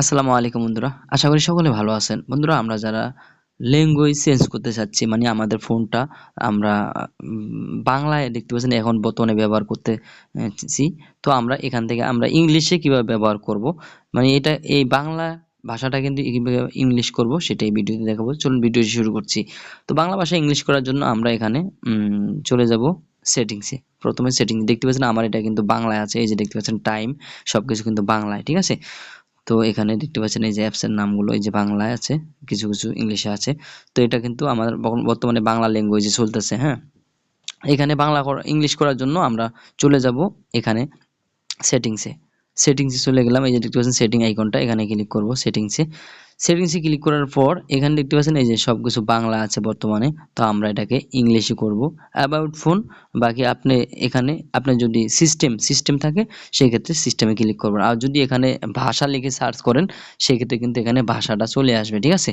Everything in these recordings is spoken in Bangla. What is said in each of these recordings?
আসসালামু আলাইকুম বন্ধুরা, আশা করি সকলে ভালো আছেন। বন্ধুরা, আমরা যারা ল্যাঙ্গুয়েজ চেঞ্জ করতে চাচ্ছি মানে আমাদের ফোনটা আমরা বাংলায় দেখতে পাচ্ছেন, এখন বর্তমানে ব্যবহার করতে করতেছি তো আমরা এখান থেকে আমরা ইংলিশে কীভাবে ব্যবহার করব মানে এটা, এই বাংলা ভাষাটা কিন্তু ইংলিশ করব, সেটাই ভিডিওতে দেখাবো। চলুন ভিডিও শুরু করছি। তো বাংলা ভাষা ইংলিশ করার জন্য আমরা এখানে চলে যাব সেটিংসে। প্রথমে সেটিং দেখতে পাচ্ছেন, আমার এটা কিন্তু বাংলায় আছে, এই যে দেখতে পাচ্ছেন, টাইম, সবকিছু কিন্তু বাংলায়, ঠিক আছে? তো এখানে দেখতে পাচ্ছেন এই যে অ্যাপসের নামগুলো, এই যে বাংলায় আছে, কিছু কিছু ইংলিশে আছে। তো এটা কিন্তু আমাদের বর্তমানে- বাংলা ল্যাঙ্গুয়েজে চলতেছে হ্যাঁ? এখানে বাংলা ইংলিশ করার জন্য আমরা চলে যাব এখানে সেটিংসে সেটিংসে চলে গেলাম। এই যে দেখতে পাচ্ছেন সেটিং আইকনটা এখানে ক্লিক করব সেটিংসে সেটিংসে ক্লিক করার পর, এখানে দেখতে পাচ্ছেন এই যে সব কিছু বাংলা আছে বর্তমানে, তো আমরা এটাকে ইংলিশে করব। অ্যাবাউট ফোন বাকি আপনি এখানে আপনার যদি সিস্টেম সিস্টেম থাকে, সেক্ষেত্রে সিস্টেমে ক্লিক করবেন। আর যদি এখানে ভাষা লিখে সার্চ করেন, সেক্ষেত্রে কিন্তু এখানে ভাষাটা চলে আসবে, ঠিক আছে?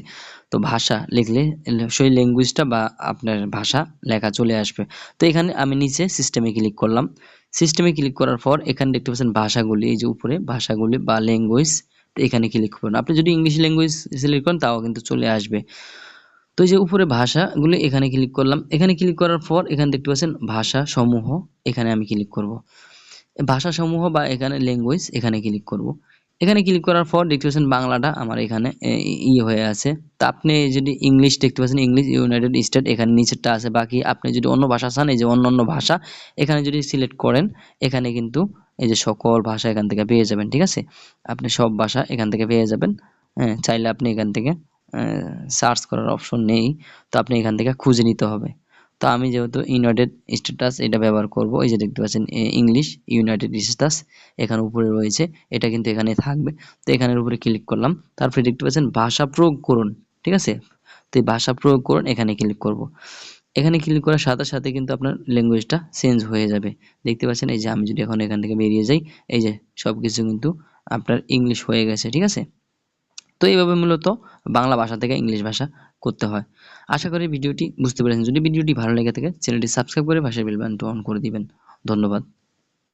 তো ভাষা লিখলে, সেই ল্যাঙ্গুয়েজটা বা আপনার ভাষা লেখা চলে আসবে। তো এখানে আমি নিচে সিস্টেমে ক্লিক করলাম। সিস্টেমে ক্লিক করার পর এখানে দেখতে পাচ্ছেন ভাষাগুলি, এই যে উপরে ভাষাগুলি বা ল্যাঙ্গুয়েজ এখানে ক্লিক করুন আপনি যদি ইংলিশ ল্যাঙ্গুয়েজ সিলেক্ট করেন, তাও কিন্তু চলে আসবে। তো এই যে উপরে ভাষাগুলি, এখানে ক্লিক করলাম। এখানে ক্লিক করার পর এখানে দেখতে পাচ্ছেন ভাষা সমূহ, এখানে আমি ক্লিক করব। ভাষা সমূহ বা এখানে ল্যাঙ্গুয়েজ এখানে ক্লিক করব। এখানে ক্লিক করার পর দেখতে পাচ্ছেন বাংলাটা আমার এখানে এ, ই হয়ে আছে। তা আপনি যদি ইংলিশ দেখতে পাচ্ছেন ইংলিশ ইউনাইটেড স্টেট এখানে নিচেরটা আছে। বাকি আপনি যদি অন্য ভাষা চান এই যে অন্য অন্য ভাষা এখানে যদি সিলেক্ট করেন এখানে কিন্তু এই যে সকল ভাষা এখান থেকে পেয়ে যাবেন ঠিক আছে? আপনি সব ভাষা এখান থেকে পেয়ে যাবেন। হ্যাঁ চাইলে আপনি এখান থেকে সার্চ করার অপশন নেই। তো আপনি এখান থেকে খুঁজে নিতে হবে। তো আমি যেহেতু ইউনাইটেড স্ট্যাটাস এটা ব্যবহার করব, এই যে দেখতে পাচ্ছেন ইংলিশ ইউনাইটেড স্ট্যাটাস এখানে উপরে রয়েছে, এটা কিন্তু এখানে থাকবে। তো এখানের উপরে ক্লিক করলাম, তারপরে দেখতে পাচ্ছেন ভাষা প্রয়োগ করুন, ঠিক আছে? তো এই ভাষা প্রয়োগ করুন, এখানে ক্লিক করব। এখানে ক্লিক করার সাথে সাথে কিন্তু আপনার ল্যাঙ্গুয়েজটা চেঞ্জ হয়ে যাবে। দেখতে পাচ্ছেন, এই যে আমি যদি এখন এখান থেকে বেরিয়ে যাই, এই যে সব কিছু কিন্তু আপনার ইংলিশ হয়ে গেছে, ঠিক আছে? তো এইভাবে মূলত বাংলা ভাষা থেকে ইংলিশ ভাষা করতে হয়। আশা করি ভিডিওটি বুঝতে পেরেছেন। যদি ভিডিওটি ভালো লেগে থাকে, চ্যানেলটি সাবস্ক্রাইব করে পাশের বেল বাটনটি অন করে দিবেন। ধন্যবাদ।